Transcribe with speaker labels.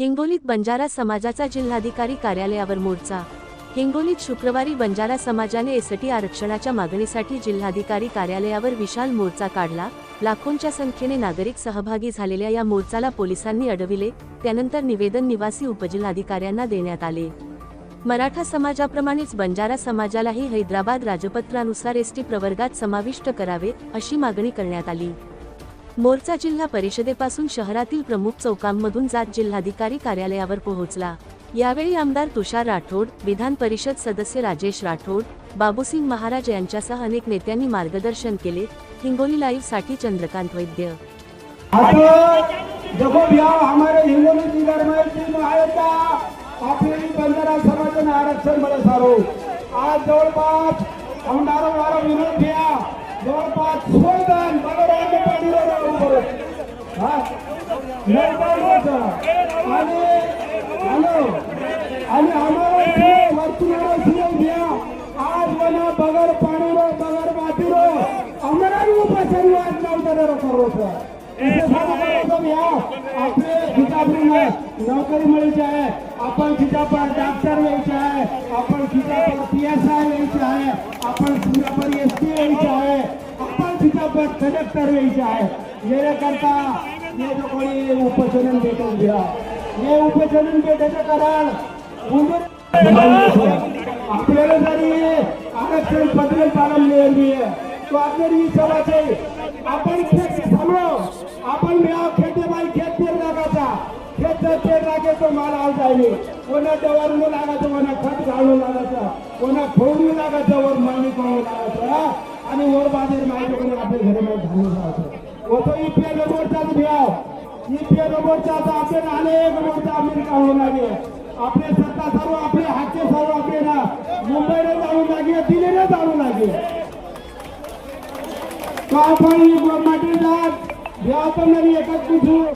Speaker 1: हिंगोलीत बंजारा समाजाचा जिल्हाधिकारी कार्यालयावर मोर्चा. हिंगोलीत शुक्रवारी बंजारा समाजाने एसटी आरक्षणाच्या मागणीसाठी जिल्हाधिकारी कार्यालयावर विशाल मोर्चा काढला. लाखोंच्या संख्येने नागरिक सहभागी झालेल्या या मोर्चाला पोलिसांनी अडविले. त्यानंतर निवेदन निवासी उपजिल्हाधिकाऱ्यांना देण्यात आले. मराठा समाजाप्रमाणेच बंजारा समाजालाही हैदराबाद राजपत्रानुसार एसटी प्रवर्गात समाविष्ट करावे अशी मागणी करण्यात आली. मोर्चा जिल्हा परिषदेपासून शहरातील प्रमुख चौकांमधून जात जिल्हाधिकारी कार्यालयावर पोहोचला. यावेळी आमदार तुषार राठोड विधान परिषद सदस्य राजेश राठोड बाबूसिंग महाराज यांच्यासह अनेक नेत्यांनी मार्गदर्शन केले. हिंगोली लाईव्हसाठी चंद्रकांत वैद्य.
Speaker 2: देखो भैया हमारे हिंगोली में आपली बंजारा आरक्षण सारो. आज जवळपास जवळपास बरोबर. आणि आम्हाला ते वर्तुळाला सुरू घ्या आज बना बगर पाणी बगर माती रो आम्हाला उपासन वाद नव्हतं करो आपले नोकरी मिळायची आहे आपण डॉक्टर व्हायचे आहे आपण खिताबर पी एस आय व्हायचे आहे आपण खिताबर एस टी व्हायचे आहे आपण सजग कलेक्टर व्हायचे आहे. याकरता हे जो कोणी उपचलन भेटून घ्या हे उपचलन भेटायचं कारण आपल्याला जरी आरक्षण पत्र पालन मिळाली तो आपल्याला विचारायचे आपण खेत थांबलो आपण मिळाव खेते बाई खेत पेर लागायचा. खेत पेर लागे तो माल आव जायले कोणा डवारून लागायचं कोणा खत घालून लागायचं कोणा खोडून लागायचं वर मागणी करून लागायचं. आणि वर बाजार माहिती करून आपल्या घरी मध्ये घालून जायचं होतो इपीएल मोर्चाच घ्याव इपीएल मोर्चाचा आपल्याला अनेक मोर्चा आपल्याला काढून लागे आपले सत्ता सर्व आपले हातचे सर्व ना मुंबईला जाऊ लागे दिल्लीला जाऊ लागे का आपण माटी जात या पण एकच कुठू